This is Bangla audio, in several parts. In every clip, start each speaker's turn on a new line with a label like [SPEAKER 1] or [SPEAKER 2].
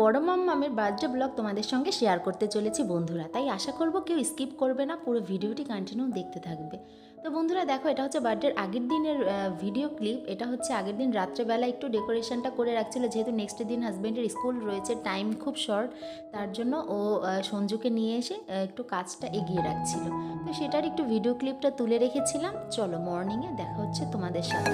[SPEAKER 1] বড় মাম্মামের বার্থডে ব্লগ তোমাদের সঙ্গে শেয়ার করতে চলেছি বন্ধুরা। তাই আশা করব কেউ স্কিপ করবে না, পুরো ভিডিওটি কন্টিনিউ দেখতে থাকবে। তো বন্ধুরা দেখো, এটা হচ্ছে বার্থডের আগের দিনের ভিডিও ক্লিপ এটা হচ্ছে আগের দিন রাত্রেবেলা একটু ডেকোরেশনটা করে রাখছিল। যেহেতু নেক্সট দিন হাজব্যান্ডের স্কুল রয়েছে টাইম খুব শর্ট তার জন্য ও সঞ্জুকে নিয়ে এসে একটু কাজটা এগিয়ে রাখছিল। তো সেটার একটু ভিডিও ক্লিপটা তুলে রেখেছিলাম। চলো মর্নিংয়ে দেখা হচ্ছে তোমাদের সাথে।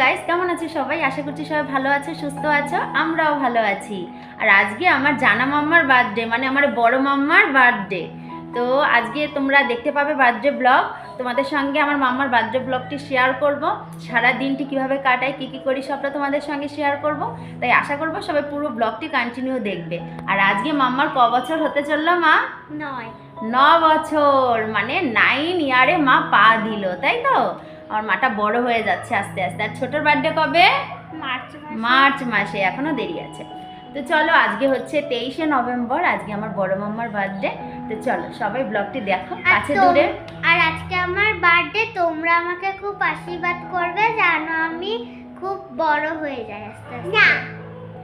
[SPEAKER 1] গাইস কেমন আছো সবাই? আশা করছি সবাই ভালো আছো সুস্থ আছো আমরাও ভালো আছি। আর আজকে আমার জানা মাম্মার বার্থডে মানে আমার বড় মাম্মার বার্থডে তো আজকে তোমরা দেখতে পাবে বার্থডে ব্লগ তোমাদের সঙ্গে আমার মাম্মার বার্থডে ব্লগটি শেয়ার করব। সারা দিনটি কীভাবে কাটাই কী কী করি সবটা তোমাদের সঙ্গে শেয়ার করব। তাই আশা করব সবাই পুরো ব্লগটি কন্টিনিউ দেখবে। আর আজকে মাম্মার ক বছর হতে চলল মা?
[SPEAKER 2] নয়।
[SPEAKER 1] ন বছর মানে নাইন ইয়ারে মা পা দিল তাই তো? আমার মাটা বড় হয়ে যাচ্ছে আস্তে আস্তে। আর ছোটোর বার্থডে কবে?
[SPEAKER 2] মার্চ
[SPEAKER 1] মার্চ মাসে এখনও দেরি আছে। তো চলো আজকে হচ্ছে তেইশে নভেম্বর আজকে আমার বড় মাম্মার বার্থডে তো চলো সবাই ব্লগটি দেখো
[SPEAKER 2] আর
[SPEAKER 1] কাছে দূরে।
[SPEAKER 2] আর আজকে আমার বার্থডে তোমরা আমাকে খুব আশীর্বাদ করবে যেন আমি খুব বড় হয়ে যাই আস্তে আস্তে। না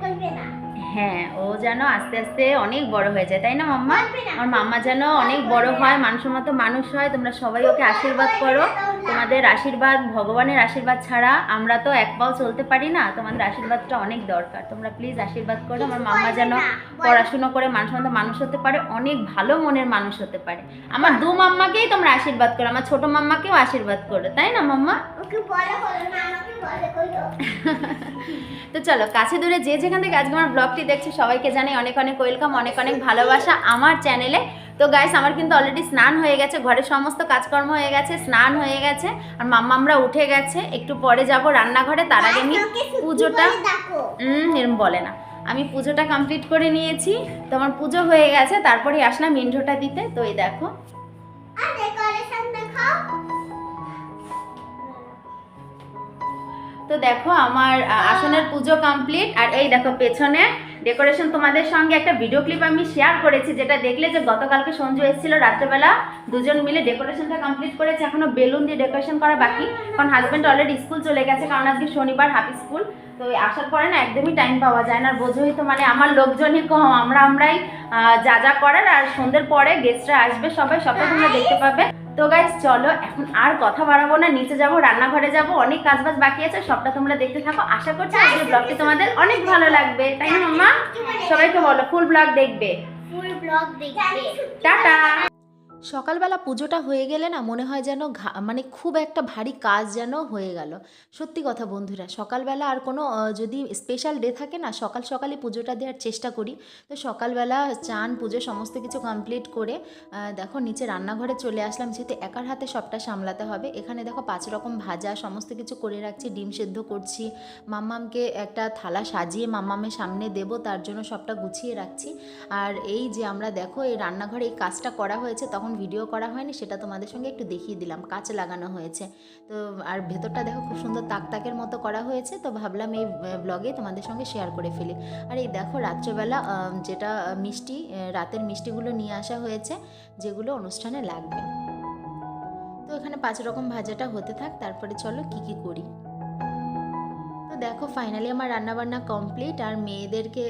[SPEAKER 2] করবে না।
[SPEAKER 1] হ্যাঁ ও যেন আস্তে আস্তে অনেক বড় হয়ে যায় তাই না মাম্মা? আমার মাম্মা যেন অনেক বড় হয় মানুষের মতো মানুষ হয় তোমরা সবাই ওকে আশীর্বাদ করো। তোমাদের আশীর্বাদ ভগবানের আশীর্বাদ ছাড়া আমরা তো এক পাও চলতে পারি না তোমাদের আশীর্বাদটা অনেক দরকার। তোমরা প্লিজ আশীর্বাদ করো আমার মাম্মা যেন পড়াশুনো করে মানুষের মতো মানুষ হতে পারে অনেক ভালো মনের মানুষ হতে পারে। আমার দু মাম্মাকেই তোমরা আশীর্বাদ করো আমার ছোট মাম্মাকেও আশীর্বাদ করো তাই না মাম্মা? তো চলো কাছে দূরে যে যেখান থেকে আজকে আমার ব্লগটি দেখছে সবাইকে জানাই অনেক অনেক ওয়েলকাম অনেক অনেক ভালোবাসা আমার চ্যানেলে তো গাইস আমার কিন্তু অলরেডি স্নান হয়ে গেছে ঘরের সমস্ত কাজকর্ম হয়ে গেছে স্নান হয়ে গেছে আর মাম্মা আমরা উঠে গেছে একটু পরে যাব রান্নাঘরে তার আগে আমি পুজোটা হুম এরম বলে না। আমি পুজোটা কমপ্লিট করে নিয়েছি তো আমার পুজো হয়ে গেছে তারপরে আসলাম ইন্ট্রোটা দিতে তো এই দেখো। তো দেখো আমার আসনের পুজো কমপ্লিট আর এই দেখো পেছনে ডেকোরেশন তোমাদের সঙ্গে একটা ভিডিও ক্লিপ আমি শেয়ার করেছি যেটা দেখলে যে গতকালকে সঞ্জু এসেছিল রাত্রেবেলা দুজন মিলে ডেকোরেশনটা কমপ্লিট করেছে। এখনও বেলুন দিয়ে ডেকোরেশন করা বাকি কারণ হাজব্যান্ড অলরেডি স্কুল চলে গেছে কারণ আজকে শনিবার হাফি স্কুল তো আসার পরে না একদমই টাইম পাওয়া যায় না আর বোঝোই তো মানে আমার লোকজনই কম আমরা আমরাই যা যা করার আর সন্ধ্যের পরে গেস্টরা আসবে সবাই সবাই তোমরা দেখতে পাবে। তো গাইজ চলো এখন আর কথা বাড়াবো না নিচে যাব রান্নাঘরে যাব অনেক কাজ বাজ বাকি আছে সবটা তোমরা দেখতে থাকো। আশা করছি আজকের ব্লগটি তোমাদের অনেক ভালো লাগবে তাই না মাম্মা? সবাইকে বলো ফুল ব্লগ দেখবে।
[SPEAKER 2] ফুল ব্লগ দেখবে।
[SPEAKER 1] টাটা।
[SPEAKER 3] সকালবেলা পুজোটা হয়ে গেলে না মনে হয় যেন মানে খুব একটা ভারী কাজ যেন হয়ে গেল। সত্যি কথা বন্ধুরা, সকালবেলা আর কোনো যদি স্পেশাল ডে থাকে না, সকাল সকালই পুজোটা দেওয়ার চেষ্টা করি। তো সকালবেলা চান, পুজো সমস্ত কিছু কমপ্লিট করে দেখো নিচে রান্নাঘরে চলে আসলাম, যেহেতু একার হাতে সবটা সামলাতে হবে। এখানে দেখো পাঁচ রকম ভাজা, সমস্ত কিছু করে রাখছি, ডিম সেদ্ধ করছি। মাম্মামকে একটা থালা সাজিয়ে মাম্মামের সামনে দেবো, তার জন্য সবটা গুছিয়ে রাখছি। আর এই যে আমরা দেখো, এই রান্নাঘরে এই কাজটা করা হয়েছে, তখন ভিডিও করা হয়নি, সেটা তোমাদের সঙ্গে একটু দেখিয়ে দিলাম, কাঁচ লাগানো হয়েছে। তো আর ভেতরটা দেখো খুব সুন্দর তাক তাকের মতো করা হয়েছে, তো ভাবলাম এই ব্লগে তোমাদের সঙ্গে শেয়ার করে ফেলি। আর এই দেখো রাত্রেবেলা যেটা মিষ্টি রাতের মিষ্টিগুলো নিয়ে আসা হয়েছে, যেগুলো অনুষ্ঠানে লাগবে। তো এখানে পাঁচ রকম ভাজাটা হতে থাক, তারপরে চলো কি কি করি। দেখো ফাইনালি আমার রান্নাবান্না কমপ্লিট আর মেয়েদেরকে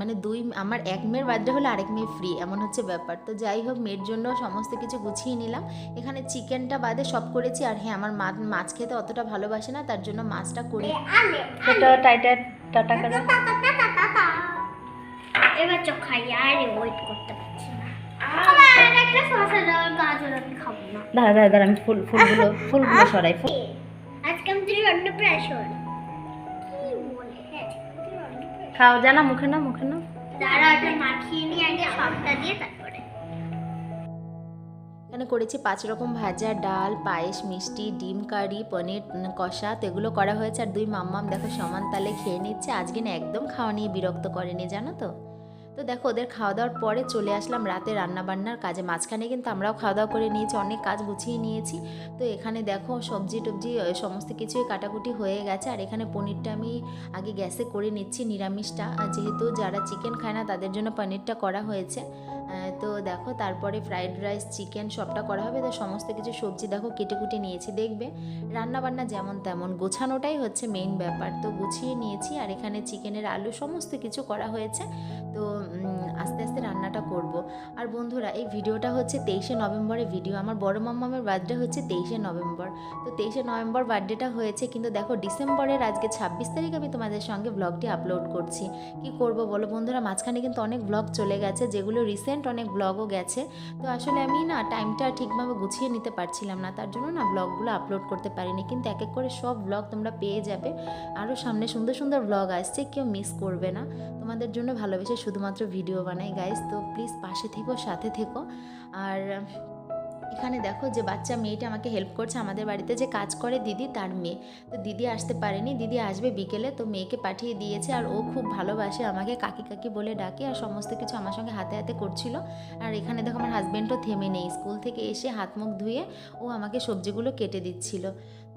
[SPEAKER 3] মানে দুই আমার এক মেয়ের বার্থডে হলে আরেক মেয়ে ফ্রি এমন হচ্ছে ব্যাপার। তো যাই হোক মেয়ের জন্য সমস্ত কিছু গুছিয়ে নিলাম। এখানে চিকেনটা বাদে সব করেছি আর হ্যাঁ আমার মা মাছ খেতে অতটা ভালোবাসে না তার জন্য মাছটা করি
[SPEAKER 2] আলে
[SPEAKER 1] টাইটার টাটা করো।
[SPEAKER 2] এবার আর ওয়েট করতে পারছি না। আমি খাব না।
[SPEAKER 1] দাঁড়া দাঁড়া দাঁড়া আমি ফুল ফুলগুলো ফুলগুলো সরাই ফুল
[SPEAKER 2] আজকে আমাদের অন্নপ্রাশন কি
[SPEAKER 1] খাও জানা মুখে না মুখে না
[SPEAKER 2] দাঁড়া ওটা মাখিয়ে নিয়ে আগে সবটা দিয়ে তারপরে।
[SPEAKER 3] এখানে করেছি পাঁচ রকম ভাজা ডাল পায়েস মিষ্টি ডিম কারি পনির কষা তো এগুলো করা হয়েছে। আর দুই মাম্মাম দেখো সমান তালে খেয়ে নিচ্ছে। আজকে না একদম খাওয়া নিয়ে বিরক্ত করেনি জানো তো? তো দেখো, ওদের খাওয়া দাওয়ার পরে চলে আসলাম রাতে রান্নাবান্নার কাজে। মাঝখানে কিন্তু আমরাও খাওয়া দাওয়া করে নিয়েছি, অনেক কাজ গুছিয়ে নিয়েছি। তো এখানে দেখো, সবজি টবজি সমস্ত কিছুই কাটাকুটি হয়ে গেছে। আর এখানে পনিরটা আমি আগে গ্যাসে করে নিচ্ছি নিরামিষটা। আর যেহেতু যারা চিকেন খায় না, তাদের জন্য পনিরটা করা হয়েছে। তো দেখো, তারপরে ফ্রাইড রাইস চিকেন সবটা করা হবে। তো সমস্ত কিছু সবজি দেখো কেটে কুটে নিয়েছি, দেখবে? রান্নাবান্না যেমন তেমন, গোছানোটাই হচ্ছে মেইন ব্যাপার। তো গুছিয়ে নিয়েছি, আর এখানে চিকেনের আলু সমস্ত কিছু করা হয়েছে। তো রান্নাটা করব। আর বন্ধুরা, এই ভিডিওটা হচ্ছে তেইশে নভেম্বরের ভিডিও। আমার বড় মাম্মামের বার্থডে হচ্ছে তেইশে নভেম্বর। তো তেইশে নভেম্বর বার্থডেটা হয়েছে, কিন্তু দেখো ডিসেম্বরের আজকে ছাব্বিশ তারিখ আমি তোমাদের সঙ্গে ব্লগটি আপলোড করছি। কি করব বলো বন্ধুরা, মাঝখানে কিন্তু অনেক ব্লগ চলে গেছে, যেগুলো রিসেন্ট অনেক ব্লগও গেছে। তো আসলে আমি না টাইমটা ঠিকভাবে গুছিয়ে নিতে পারছিলাম না, তার জন্য না ব্লগগুলো আপলোড করতে পারিনি। কিন্তু এক এক করে সব ব্লগ তোমরা পেয়ে যাবে। আরও সামনে সুন্দর সুন্দর ব্লগ আসছে, কেউ মিস করবে না। তোমাদের জন্য ভালোবেসে শুধুমাত্র ভিডিও বানাই গাইস তো প্লিজ পাশে থেকো, সাথে থেকো। আর এখানে দেখো যে বাচ্চা মেয়েটা আমাকে হেল্প করছে, আমাদের বাড়িতে যে কাজ করে দিদি, তার মেয়ে। তো দিদি আসতে পারেনি, দিদি আসবে বিকেলে, তো মেয়েকে পাঠিয়ে দিয়েছে আর ও খুব ভালোবাসে আমাকে, কাকি কাকি বলে ডাকে আর সমস্ত কিছু আমার সঙ্গে হাতে হাতে করছিল। আর এখানে দেখো আমার হাজব্যান্ডও থেমে নেই, স্কুল থেকে এসে হাত মুখ ধুয়ে ও আমাকে সবজিগুলো কেটে দিচ্ছিল।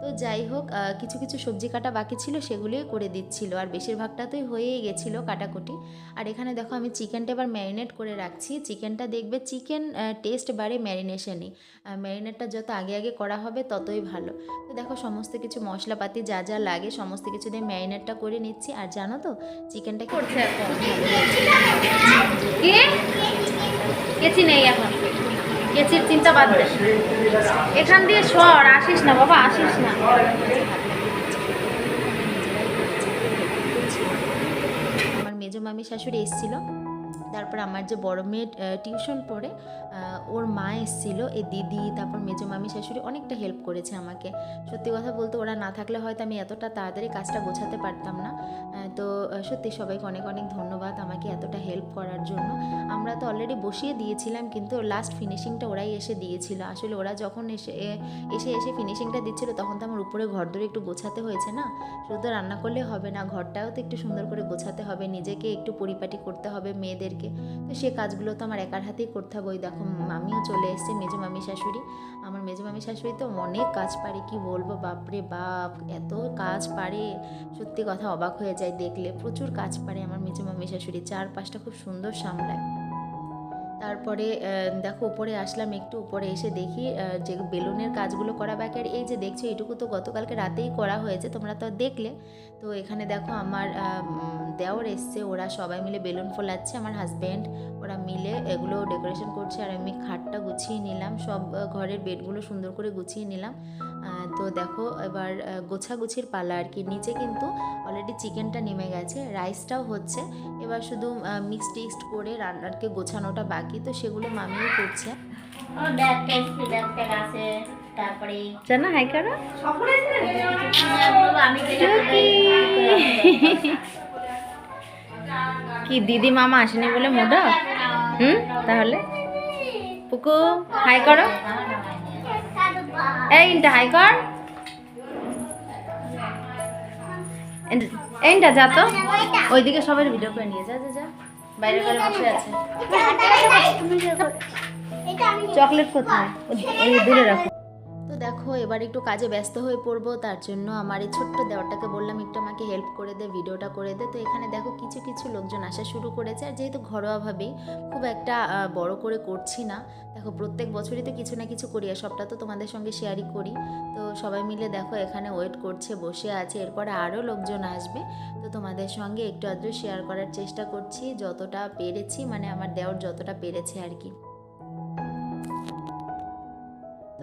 [SPEAKER 3] তো যাই হোক কিছু কিছু সবজি কাটা বাকি ছিল সেগুলোই করে দিচ্ছিল। আর বেশিরভাগটা তোই হয়েই গেছিল কাটাকুটি। আর এখানে দেখো আমি চিকেনটা এবার ম্যারিনেট করে রাখছি। চিকেনটা দেখবে চিকেন টেস্ট বাড়ে ম্যারিনেশনই ম্যারিনেটটা যত আগে আগে করা হবে ততই ভালো। তো দেখো সমস্ত কিছু মশলাপাতি যা যা লাগে সমস্ত কিছু দিয়ে ম্যারিনেটটা করে নিচ্ছি। আর জানো তো, চিকেনটা
[SPEAKER 1] করছে? এখন। কেচির চিন্তা বাদ এখান দিয়ে সর, আসিস না বাবা, আসিস না।
[SPEAKER 3] আমার মেজো মামি শাশুড়ি এসেছিল। তারপর আমার যে বড় মেয়ে টিউশন পড়ে ওর মা এসেছিল এই দিদি, তারপর মেজো মামি, শাশুড়ি অনেকটা হেল্প করেছে আমাকে। সত্যি কথা বলতে ওরা না থাকলে হয়তো আমি এতটা তাড়াতাড়ি কাজটা গোছাতে পারতাম না। তো সত্যি সবাইকে অনেক অনেক ধন্যবাদ আমাকে এতটা হেল্প করার জন্য। আমরা তো অলরেডি বসিয়ে দিয়েছিলাম, কিন্তু লাস্ট ফিনিশিংটা ওরাই এসে দিয়েছিল। আসলে ওরা যখন এসে এসে এসে ফিনিশিংটা দিচ্ছিল, তখন তো আমার উপরে ঘর ধরে একটু গোছাতে হয়েছে না? শুধু রান্না করলে হবে না, ঘরটাও তো একটু সুন্দর করে গোছাতে হবে, নিজেকে একটু পরিপাটি করতে হবে মেয়েদেরকে। তো সে কাজগুলো তো আমার একার হাতেই করতে হবে। ওই দেখো মামিও চলে এসছে, মেজো মামি শাশুড়ি। আমার মেজো মামি শাশুড়ি তো অনেক কাজ পারে, কি বলব? বাপরে বাপ, এত কাজ পারে। সত্যি কথা অবাক হয়ে যায় দেখলে। প্রচুর কাজ পারে আমার মেজো মামি শাশুড়ি। চার পাঁচটা খুব সুন্দর সামলায়। তারপরে দেখো উপরে আসলাম, একটু উপরে এসে দেখি যে বেলুনের কাজগুলো করা বাকি। আর এই যে দেখছ, এটুকু তো গতকালকে রাতেই করা হয়েছে, তোমরা তো দেখলে। তো এখানে দেখো আমার দেওর এসছে ওরা সবাই মিলে বেলুন ফোলাচ্ছে আমার হাজব্যান্ড ওরা মিলে এগুলো ডেকোরেশন করছে আর আমি খাটটা গুছিয়ে নিলাম সব ঘরের বেডগুলো সুন্দর করে গুছিয়ে নিলাম। তো দেখো এবার গোছাগুছির পালা আর কি নিচে কিন্তু অলরেডি চিকেনটা নেমে গেছে রাইসটাও হচ্ছে এবার শুধু মিক্স টিক্সড করে রান্নারকে গোছানোটা বাকি তো সেগুলো মামিও করছে।
[SPEAKER 2] তারপরে
[SPEAKER 1] জানা হাই করো।
[SPEAKER 2] আমি
[SPEAKER 1] কি দিদি মামা আসেনি বলে মোটা? হুম তাহলে? পুকু হাই করো। এই ইনটা হাই কর। এইটা যা তো। ওইদিকে সবাই ভিডিও করে নিয়ে যা যা যা। বাইরে বাইরে বসে আছে। চকলেট কোথায়? ওই দূরে রাখো।
[SPEAKER 3] তো দেখো, এবার একটু কাজে ব্যস্ত হয়ে পড়ব, তার জন্য আমার এই ছোট্ট দেওয়ারটাকে বললাম, একটু আমাকে হেল্প করে দে, ভিডিওটা করে দে। তো এখানে দেখো, কিছু কিছু লোকজন আসা শুরু করেছে। আর যেহেতু ঘরোয়াভাবেই খুব একটা বড় করে করছি না, দেখো প্রত্যেক বছরই তো কিছু না কিছু করি, আর সবটা তো তোমাদের সঙ্গে শেয়ারই করি। তো সবাই মিলে দেখো, এখানে ওয়েট করছে, বসে আছে, এরপরে আরও লোকজন আসবে। তো তোমাদের সঙ্গে একটু আধটু শেয়ার করার চেষ্টা করছি, যতটা পেরেছি মানে আমার দেওয়ার যতটা পেরেছে আর কি।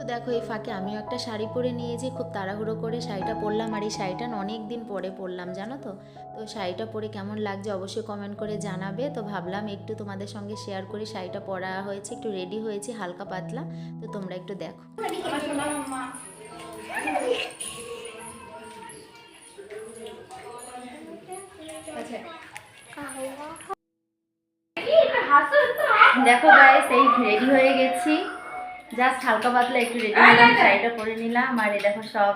[SPEAKER 3] তো দেখো, এই ফাঁকে আমিও একটা শাড়ি পরে নিয়েছি, খুব তাড়াহুড়ো করে শাড়িটা পরলাম আর এই শাড়িটা অনেক দিন পরে পরলাম, জানো তো? তো শাড়িটা পরে কেমন লাগছে অবশ্যই কমেন্ট করে জানাবে। তো ভাবলাম একটু তোমাদের সঙ্গে শেয়ার করি, শাড়িটা পরা হয়েছে, একটু রেডি হয়েছি, হালকা পাতলা। তো তোমরা একটু দেখো।
[SPEAKER 1] দেখো গাইস এই রেডি হয়ে গেছি। জাস্ট হালকা পাতলা একটু রেডি হলাম শাড়িটা পরে নিলাম। আর এই দেখো সব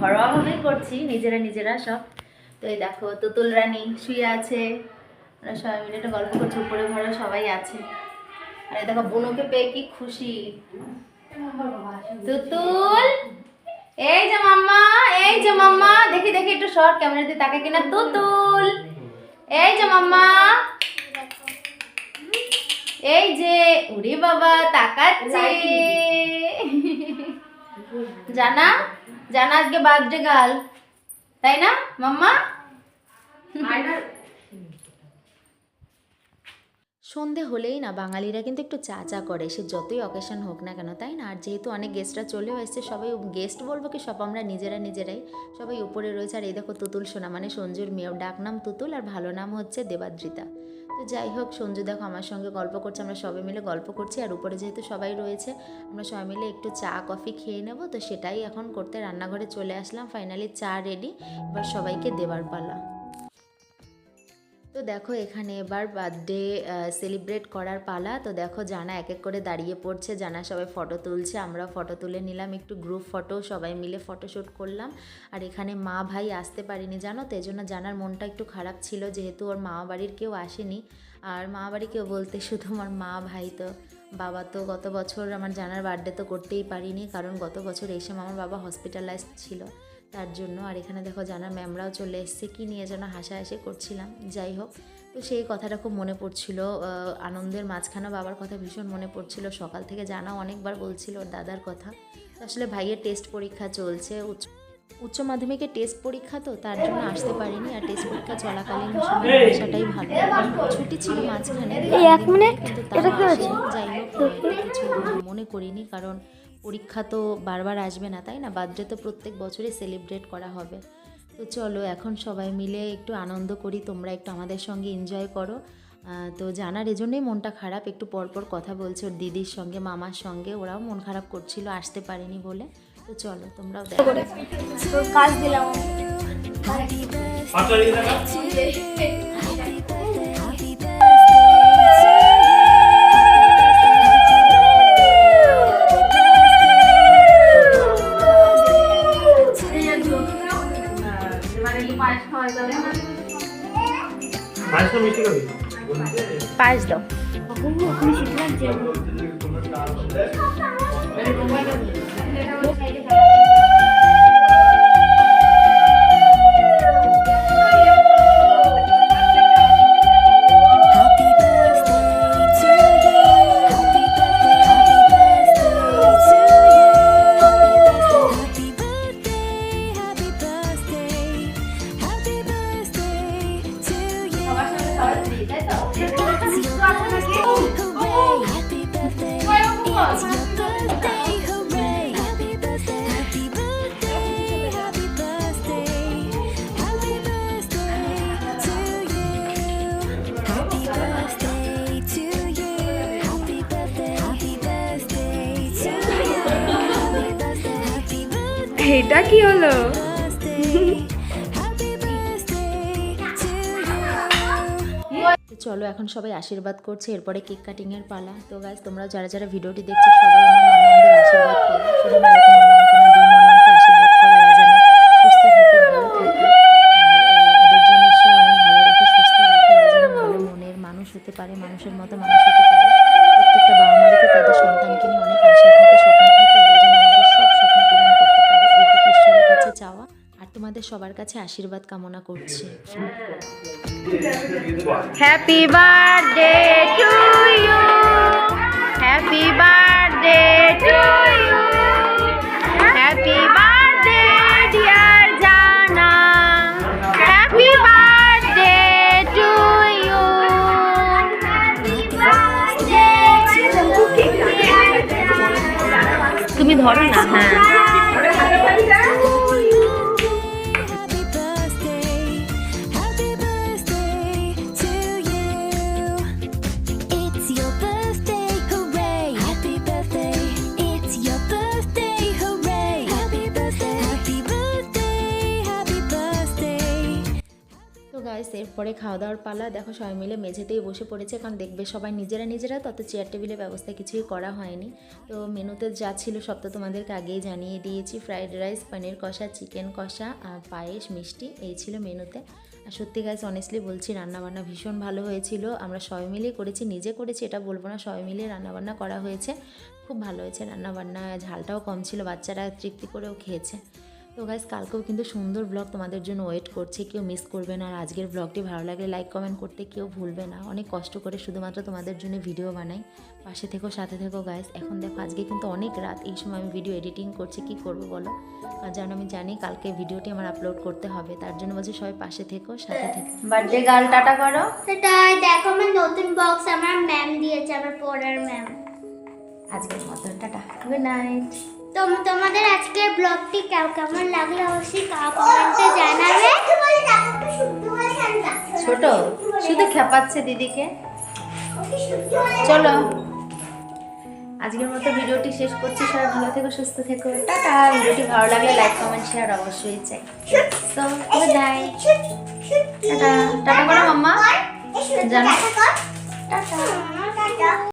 [SPEAKER 1] ঘরোয়াভাবেই করছি নিজেরা নিজেরা সব। তো এই দেখো তুতুল রানী শুয়ে আছে। ওরা সবাই মিলে একটা গল্প করছে উপরে ঘরে সবাই আছে। আর এই দেখো বোনকে পেয়ে কি খুশি। তুতুল! এই যে মাম্মা এই যে মাম্মা। দেখি দেখি একটু শর্ট ক্যামেরাতে তাকে কিনা। তুতুল! এই যে মাম্মা! এই যে উরি বাবা তাকাচ্ছে। জানা? জানা আজকে বার্থডে গাল তাই না মাম্মা?
[SPEAKER 3] সন্ধে হলেই না বাঙালিরা কিন্তু একটু চা চা করে। সে যতই অকেশন হোক না কেন তাই না? আর যেহেতু অনেক গেস্টরা চলেও এসছে সবাই গেস্ট বলব কি সব আমরা নিজেরা নিজেরাই। সবাই উপরে রয়েছে। আর এই দেখো তুতুল সোনা মানে সঞ্জুর মেয়ের ডাক নাম তুতুল আর ভালো নাম হচ্ছে দেবাদ্রিতা। তো যাই হোক, সঞ্জু দেখো আমার সঙ্গে গল্প করছে, আমরা সবাই মিলে গল্প করছি, আর উপরে যেহেতু সবাই রয়েছে, আমরা সবাই মিলে একটু চা, কফি খেয়ে নেব, তো সেটাই এখন করতে রান্নাঘরে চলে আসলাম ফাইনালি চা রেডি এবার সবাইকে দেবার পালা। তো দেখো এখানে এবার বার্থডে সেলিব্রেট করার পালা। তো দেখো জানা এক এক করে দাঁড়িয়ে পড়ছে, জানা সবাই ফটো তুলছে আমরা ফটো তুলে নিলাম, একটু গ্রুপ ফটো সবাই মিলে ফটোশ্যুট করলাম। আর এখানে মা ভাই আসতে পারিনি, জানো তো এই জন্য জানার মনটা একটু খারাপ ছিল, যেহেতু ওর মা বাড়ির কেউ আসেনি। আর মা বাড়ি কেউ বলতে, শুধু আমার মা ভাই তো। বাবা তো গত বছর আমার জানার বার্থডে তো করতেই পারিনি, কারণ গত বছর এসে আমার বাবা হসপিটালাইজড ছিল। তার জন্য। আর এখানে দেখো জানার ম্যামরাও চলে এসছে। কি নিয়ে যেন হাসাহাসি করছিলাম। যাই হোক তো সেই কথাটা খুব মনে পড়ছিল। আহ, আনন্দের মাঝখানে বাবার কথা ভীষণ মনে পড়ছিল। সকাল থেকে জানা অনেকবার বলছিল ওর দাদার কথা। আসলে ভাইয়ের টেস্ট পরীক্ষা চলছে। উচ্চ উচ্চ মাধ্যমিকের টেস্ট পরীক্ষা তো তার জন্য আসতে পারিনি। আর টেস্ট পরীক্ষা চলাকালীন সময় আসাটাই ভালো। ছুটি ছিল মাঝখানে।
[SPEAKER 2] এই এক মিনিট, এটা কি
[SPEAKER 3] আসেনি। যাই হোক কিছু মনে করিনি। কারণ পরীক্ষা তো বারবার আসবে না তাই না? বার্থডে তো প্রত্যেক বছরই সেলিব্রেট করা হবে। তো চলো এখন সবাই মিলে একটু আনন্দ করি তোমরা একটু আমাদের সঙ্গে এনজয় করো। তো জানার এজন্যই মনটা খারাপ একটু পরপর কথা বলছে ওর দিদির সঙ্গে মামার সঙ্গে ওরাও মন খারাপ করছিল আসতে পারেনি বলে। তো চলো তোমরাও দেখো।
[SPEAKER 2] কাজ দিলাম।
[SPEAKER 4] মিষ্টি খাবি
[SPEAKER 3] পাঁচ
[SPEAKER 5] এটা কি হলো?
[SPEAKER 3] চলো, এখন সবাই আশীর্বাদ করছে, এরপরে কেক কাটিং এর পালা। তো গাইজ তোমরা যারা যারা ভিডিওটি দেখছ, সবাই আমার মামাদের আশীর্বাদ করো। শুধু মামাকে আশীর্বাদ করো যেন সুস্থ থাকে, ভালো থাকে। আর ওদের যেন ঈশ্বর অনেক ভালো রাখে, সুস্থ রাখে, ওরা যেন ভালো মনের মানুষ হতে পারে, মানুষের মতো মানুষ হতে পারে। প্রত্যেকটা বাবা তো তাদের সন্তানকে নিয়ে সবার কাছে আশীর্বাদ কামনা করছি।
[SPEAKER 1] Happy birthday to you happy birthday to you happy birthday dear Jana happy birthday to you তুমি ধরো না হ্যাঁ।
[SPEAKER 3] এরপরে খাওয়া দাওয়ার পালা, দেখো সবাই মিলে মেঝেতেই বসে পড়েছে, কারণ দেখবে সবাই নিজেরা নিজেরা, তত চেয়ার টেবিলের ব্যবস্থা কিছুই করা হয়নি। তো মেনুতে যা ছিল সব তো তোমাদেরকে আগেই জানিয়ে দিয়েছি ফ্রাইড রাইস পনির কষা চিকেন কষা, আর পায়েস, মিষ্টি, এই ছিল মেনুতে। আর সত্যি গাইস অনেস্টলি বলছি, রান্নাবান্না ভীষণ ভালো হয়েছিল, আমরা সবাই মিলেই করেছি, নিজে করেছি, এটা বলব না, সবাই মিলে রান্নাবান্না করা হয়েছে, খুব ভালো হয়েছে রান্নাবান্না ঝালটাও কম ছিল, বাচ্চারা তৃপ্তি করেও খেয়েছে। তো গাইজ কালকেও কিন্তু সুন্দর ব্লগ তোমাদের জন্য ওয়েট করছে। কেউ মিস করবে না আর আজকের ব্লগটি ভালো লাগলে লাইক কমেন্ট করতে কেউ ভুলবে না। অনেক কষ্ট করে শুধুমাত্র তোমাদের জন্য ভিডিও বানাই। পাশে থেকো সাথে থেকো গাইজ এখন দেখো আজকে কিন্তু অনেক রাত। এই সময় আমি ভিডিও এডিটিং করছি কি করব বলো? আর যেন আমি জানি কালকে ভিডিওটি আমার আপলোড করতে হবে। তার জন্য বলছি সবাই পাশে থেকো সাথে থেকো।
[SPEAKER 1] বার্থডে গার্ল টাটা করো।
[SPEAKER 2] সেটাই দেখো আমার নতুন বক্স আমার ম্যাম দিয়েছে আমার পড়ার ম্যাম
[SPEAKER 1] আজকের মতো টাটা। গুড নাইট
[SPEAKER 2] তোমাদের আজকের ব্লগটি কেমন কেমন লাগল অবশ্যই কমেন্টে জানাবে
[SPEAKER 1] ছোট শুধু খেপাচ্ছে দিদিকে চলো আজকের মতো ভিডিওটি শেষ করছি। সবাই ভালো থেকো সুস্থ থেকো। টাটা। ভিডিওটি ভালো লাগলে লাইক কমেন্ট শেয়ার অবশ্যই চাই। So good night tata. Tata করো মাম্মা। জানো?